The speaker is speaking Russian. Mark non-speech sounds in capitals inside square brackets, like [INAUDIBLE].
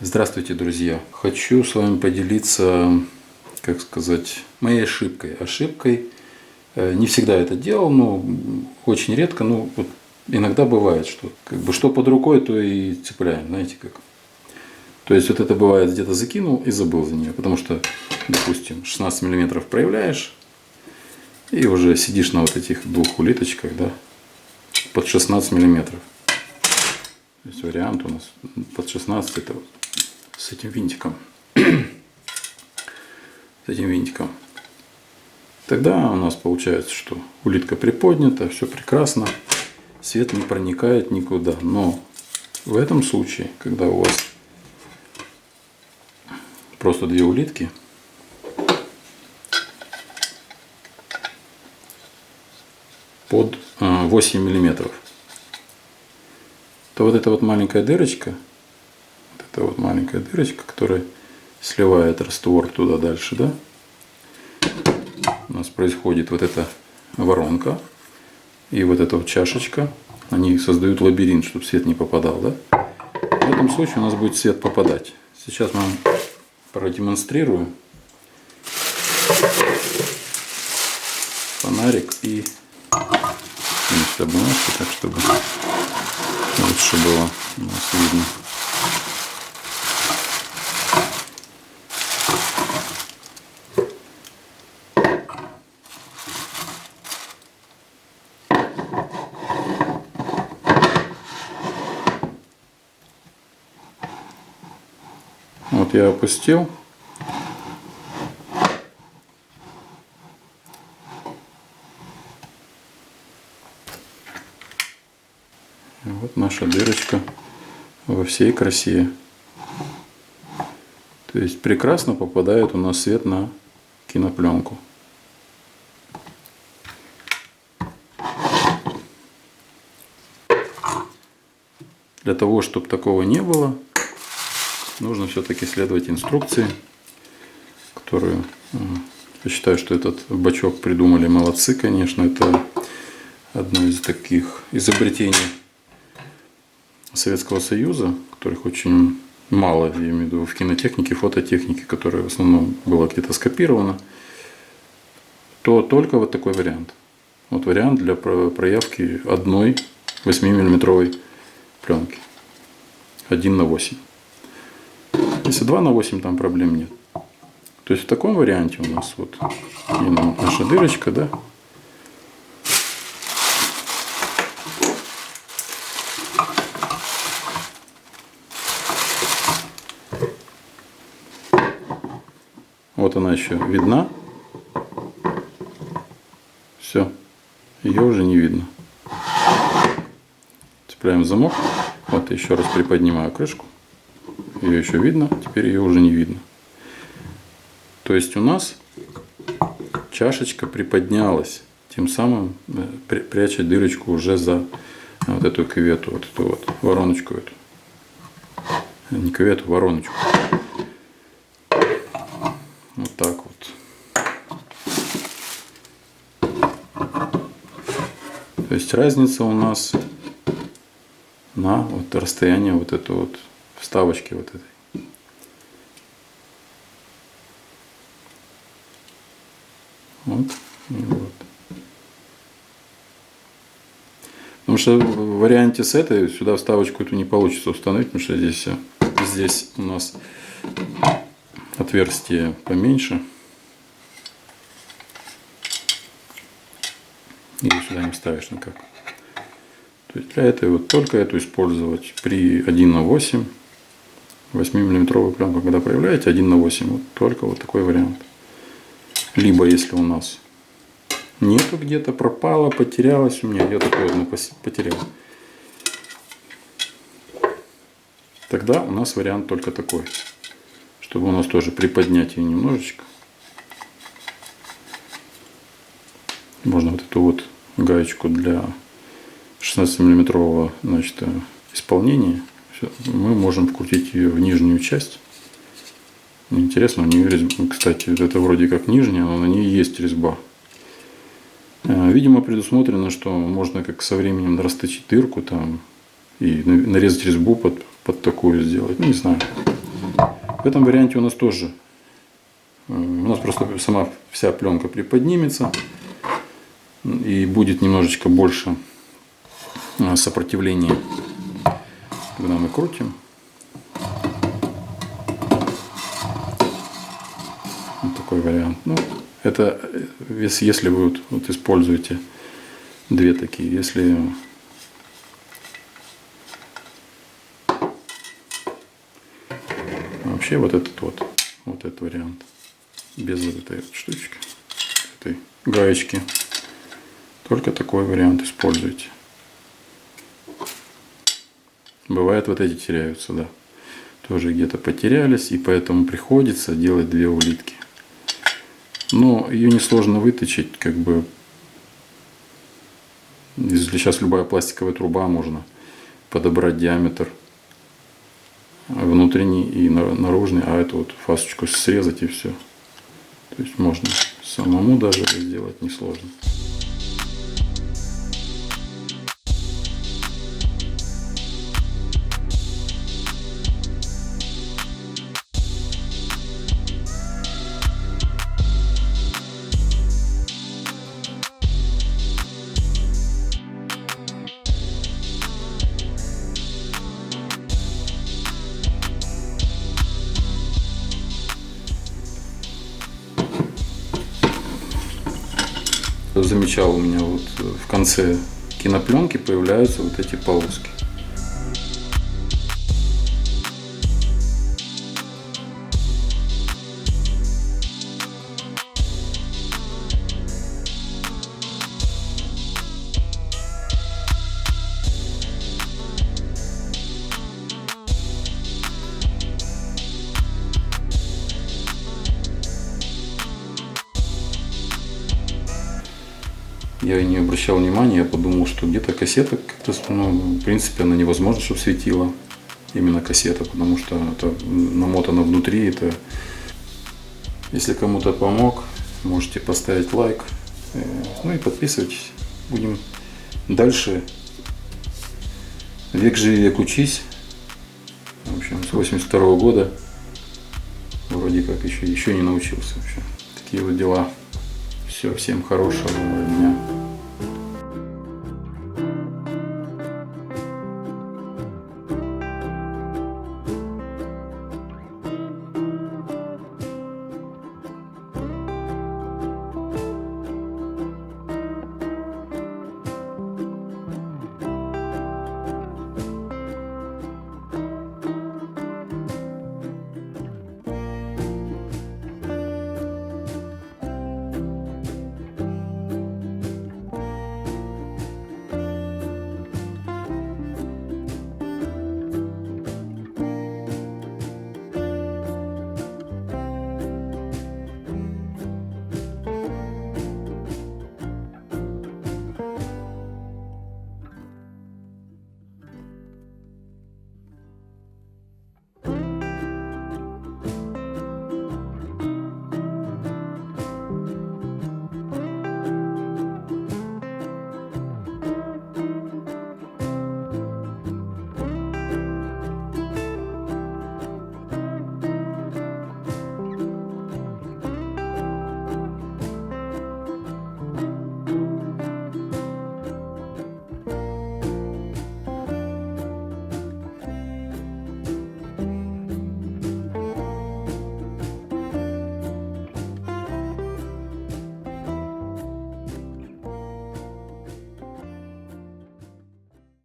Здравствуйте, друзья! Хочу с вами поделиться, как сказать, моей ошибкой. Ошибкой, э, не всегда это делал, но очень редко, ну вот иногда бывает, что как бы что под рукой, то и цепляем, знаете как. То есть вот это бывает где-то закинул и забыл за нее, потому что, допустим, 16 миллиметров проявляешь и уже сидишь на вот этих двух улиточках, да, под 16 миллиметров. То есть вариант у нас под 16 это вот с этим винтиком. [CLEARS THROAT] с этим винтиком. Тогда у нас получается, что улитка приподнята, все прекрасно, свет не проникает никуда. Но в этом случае, когда у вас просто две улитки, под 8 э, миллиметров, то вот эта вот маленькая дырочка – это вот маленькая дырочка, которая сливает раствор туда дальше, да? У нас происходит вот эта воронка и вот эта вот чашечка. Они создают лабиринт, чтобы свет не попадал, да? В этом случае у нас будет свет попадать. Сейчас мы вам продемонстрирую фонарик и бумажки, так чтобы лучше было у нас видно. Вот я опустил. Вот наша дырочка во всей красе. То есть прекрасно попадает у нас свет на кинопленку. Для того, чтобы такого не было, нужно все-таки следовать инструкции, которую я считаю, что этот бачок придумали молодцы, конечно. Это одно из таких изобретений Советского Союза, которых очень мало, я имею в виду, в кинотехнике, фототехнике, которая в основном была где-то скопирована, то только вот такой вариант. Вот вариант для проявки одной 8-миллиметровой пленки. 1 на 8. Если 2 на 8, там проблем нет. То есть в таком варианте у нас вот наша дырочка, да, Вот она еще видна. Все. Ее уже не видно. Цепляем замок. Вот еще раз приподнимаю крышку ее еще видно, теперь ее уже не видно. То есть у нас чашечка приподнялась, тем самым э, пряча дырочку уже за вот эту кювету, вот эту вот вороночку эту. Не кювету, вороночку. Вот так вот. То есть разница у нас на вот расстояние вот это вот вставочки вот этой. Вот вот. Потому что в варианте с этой сюда вставочку эту не получится установить, потому что здесь, здесь у нас отверстие поменьше. И сюда не вставишь никак. То есть для этой вот только эту использовать при 1 на 8 8-миллиметровую пленку, когда проявляете 1 на 8, вот только вот такой вариант. Либо если у нас нету где-то, пропало, потерялось у меня, я такое одно потерял. Тогда у нас вариант только такой, чтобы у нас тоже приподнять ее немножечко. Можно вот эту вот гаечку для 16 миллиметрового значит, исполнения мы можем вкрутить ее в нижнюю часть. Интересно, у нее резьба, кстати, это вроде как нижняя, но на ней есть резьба. Э, видимо, предусмотрено, что можно как со временем расточить дырку там и нарезать резьбу под, под такую сделать. Ну, не знаю. В этом варианте у нас тоже, э, у нас просто сама вся пленка приподнимется и будет немножечко больше э, сопротивления, когда мы крутим. Вот такой вариант. Ну, это э, если, вы вот, вот используете две такие, если вообще вот этот вот, вот этот вариант, без вот этой вот штучки, этой гаечки, только такой вариант используйте. Бывает вот эти теряются, да. Тоже где-то потерялись, и поэтому приходится делать две улитки. Но ее несложно выточить, как бы если сейчас любая пластиковая труба можно подобрать диаметр внутренний и наружный, а эту вот фасочку срезать и все. То есть можно самому даже сделать несложно. Замечал у меня вот в конце кинопленки появляются вот эти полоски. Я не обращал внимания, я подумал, что где-то кассета ну, в принципе, она невозможно, чтобы светила. Именно кассета, потому что это намотано внутри. Это... Если кому-то помог, можете поставить лайк. Э, ну и подписывайтесь. Будем дальше. Век живи, век учись. В общем, с 82 -го года вроде как еще, еще не научился вообще. Такие вот дела. Все, всем хорошего дня.